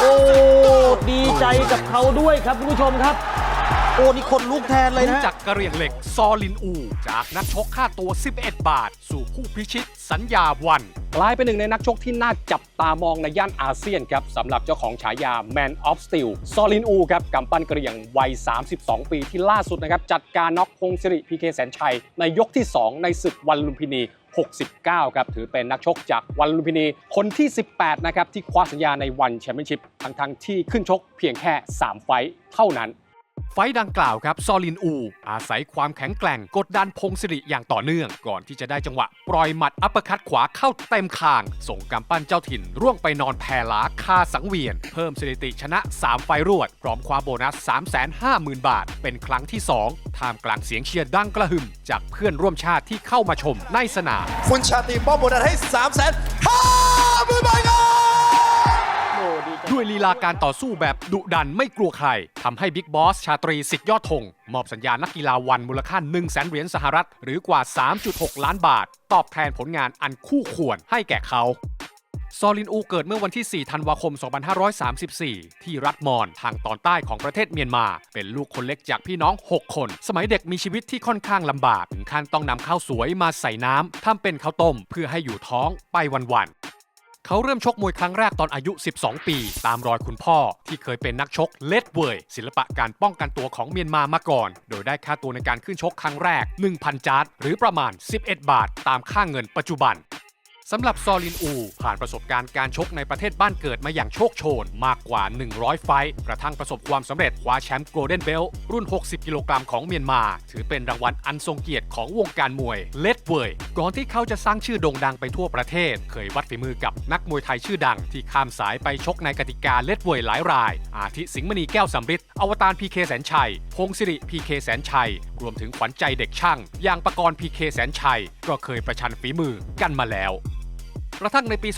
โอ้ดีใจกับเขาด้วยครับคุณผู้ชมครับ อ้นี่คนลุกแทนเลยรู้นะจักกระเหรี่ยงเหล็กซอลินอู จากนักชกค่าตัว 11 บาท สู่ผู้พิชิตสัญญาวัน กลายเป็นหนึ่งในนักชกที่น่าจับตามองในย่านอาเซียนครับสำหรับเจ้าของฉายา Man of Steel ซอลินอูครับกำปั้นกระเหรี่ยงวัย 32 ปีที่ล่าสุดนะครับ จัดการน็อกพงศิริพีเคแสนชัย ในยกที่ 2 ในศึกวันลุมพินี 69 ครับ ถือเป็นนักชกจากวันลุมพินี คนที่ 18 นะครับ ที่คว้าสัญญาในวันแชมเปี้ยนชิพทั้งๆที่ขึ้นชกเพียงแค่ 3 ไฟต์เท่านั้น ไฟดังกล่าวครับ ซอลินอู อาศัยความแข็งแกร่งกดดันพงศิริอย่างต่อเนื่อง ก่อนที่จะได้จังหวะ ปล่อยหมัดอัปคัตขวาเข้าเต็มคาง ส่งกำปั้นเจ้าถิ่น ร่วงไปนอนแผ่หลาคาสังเวียน เพิ่มสถิติชนะ 3 ไฟรวด พร้อมคว้าโบนัส 350,000 บาท เป็นครั้งที่ 2 ท่ามกลางเสียงเชียร์ดังกระหึ่ม จากเพื่อนร่วมชาติที่เข้ามาชมในสนามคุณชาติมอบโบนัสให้3 0 0 0 0 0 ด้วยลีลาการต่อสู้แบบดุดันไม่กลัวใครทำให้บิ๊กบอสชาตรีสิทธิ์ยอดธงมอบสัญญานักกีฬาวันมูลค่า 1 0 0 0 0แสนเหรียญสหรัฐ หรือกว่า 3.6 ล้านบาท ตอบแทนผลงานอันคู่ควรให้แก่เขาซอลินอูเกิดเมื่อวันที่ 4 ธันวาคม 2534 ที่รัฐมอนทางตอนใต้ของประเทศเมียนมา เป็นลูกคนเล็กจากพี่น้อง 6 คน สมัยเด็กมีชีวิตที่ค่อนข้างลำบากถึงขั้นต้องนำข้าวสวยมาใส่น้ำทำเป็นข้าวต้ม เพื่อให้อยู่ท้องไปวันๆ เขาเริ่มชกมวยครั้งแรกตอนอายุ 12 ปี ตามรอยคุณพ่อ ที่เคยเป็นนักชกเลดเวยศิลปะการป้องกันตัวของเมียนมามาก่อน โดยได้ค่าตัวในการขึ้นชกครั้งแรก 1,000 จาร์ดหรือประมาณ 11 บาท ตามค่าเงินปัจจุบัน สำหรับซอลินอู ผ่านประสบการณ์การชกในประเทศบ้านเกิดมาอย่างโชคโชนมากกว่า 100 ไฟต์กระทั่งประสบความสำเร็จคว้าแชมป์โกลเด้นเบลรุ่น 60 กิโลกรัมของเมียนมา ถือเป็นรางวัลอันทรงเกียรติของวงการมวยเลดเวย ก่อนที่เขาจะสร้างชื่อโด่งดังไปทั่วประเทศ เคยวัดฝีมือกับนักมวยไทยชื่อดัง ที่ข้ามสายไปชกในกติกาเลดเวยหลายราย อาทิสิงห์มณีแก้วสำริดอวตารพีเคแสนชัย พงศิริพีเคแสนชัย รวมถึงขวัญใจเด็กช่างอย่างประกรณ์พีเคแสนชัย ก็เคยประชันฝีมือกันมาแล้ว กระทั่งในปี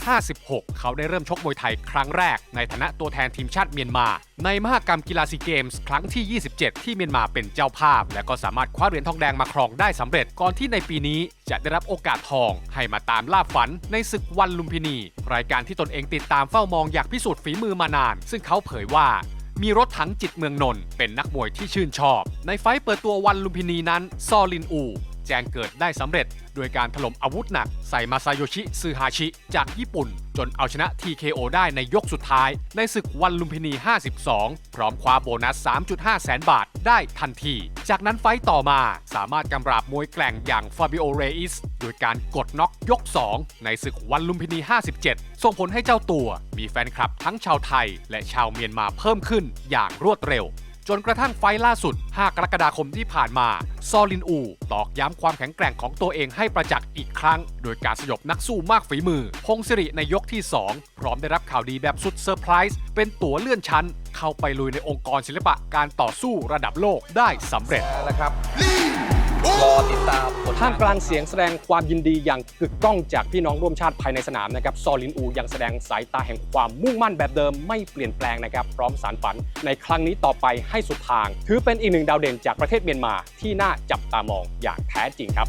2556 เขาได้เริ่มชกมวยไทยครั้งแรก ในฐานะตัวแทนทีมชาติเมียนมา ในมหกรรมกีฬาซีเกมส์ครั้งที่ 27 ที่เมียนมาเป็นเจ้าภาพ และก็สามารถคว้าเหรียญทองแดงมาครองได้สำเร็จก่อนที่ในปีนี้จะได้รับโอกาสทอง ให้มาตามล่าฝันในศึกวันลุมพินี รายการที่ตนเองติดตามเฝ้ามองอยากพิสูจน์ฝีมือมานาน ซึ่งเขาเผยว่ามีรถถังจิตเมืองนนท์เป็นนักมวยที่ชื่นชอบ ในไฟเปิดตัววันลุมพินีนั้น ซอลินอู แจงเกิดได้สำเร็จ โดยการถล่มอาวุธหนัก ใส่มาซาโยชิซือฮาชิ จากญี่ปุ่น จนเอาชนะ TKO ได้ในยกสุดท้าย ในศึกวันลุมพินี 52 พร้อมคว้าโบนัส 3.5 แสนบาทได้ทันที จากนั้นไฟต์ต่อมาสามารถกำราบมวยแกร่งอย่างฟาบิโอเรอิสโดยการกดน็อกยก 2 ในศึกวันลุมพินี 57 ส่งผลให้เจ้าตัว มีแฟนคลับทั้งชาวไทย และชาวเมียนมาเพิ่มขึ้นอย่างรวดเร็ว จนกระทั่งไฟล่าสุด 5 กรกฎาคมที่ผ่านมา ซอลินอู ตอกย้ำความแข็งแกร่งของตัวเองให้ประจักษ์อีกครั้ง โดยการสยบนักสู้มากฝีมือ พงศิริในยกที่ 2 พร้อมได้รับข่าวดีแบบสุดเซอร์ไพรส์ เป็นตั๋วเลื่อนชั้น เข้าไปลุยในองค์กรศิลปะการต่อสู้ระดับโลกได้สำเร็จนะครับ รอติดตามผลท่ามกลางเสียงแสดงความยินดีอย่างกึกก้องจากพี่น้องร่วมชาติภายในสนามนะครับซอลินอูยังแสดงสายตาแห่งความมุ่งมั่นแบบเดิมไม่เปลี่ยนแปลงนะครับพร้อมสารฝันในครั้งนี้ต่อไปให้สุดทาง ถือเป็นอีกหนึ่งดาวเด่นจากประเทศเมียนมาที่น่าจับตามองอย่างแท้จริงครับ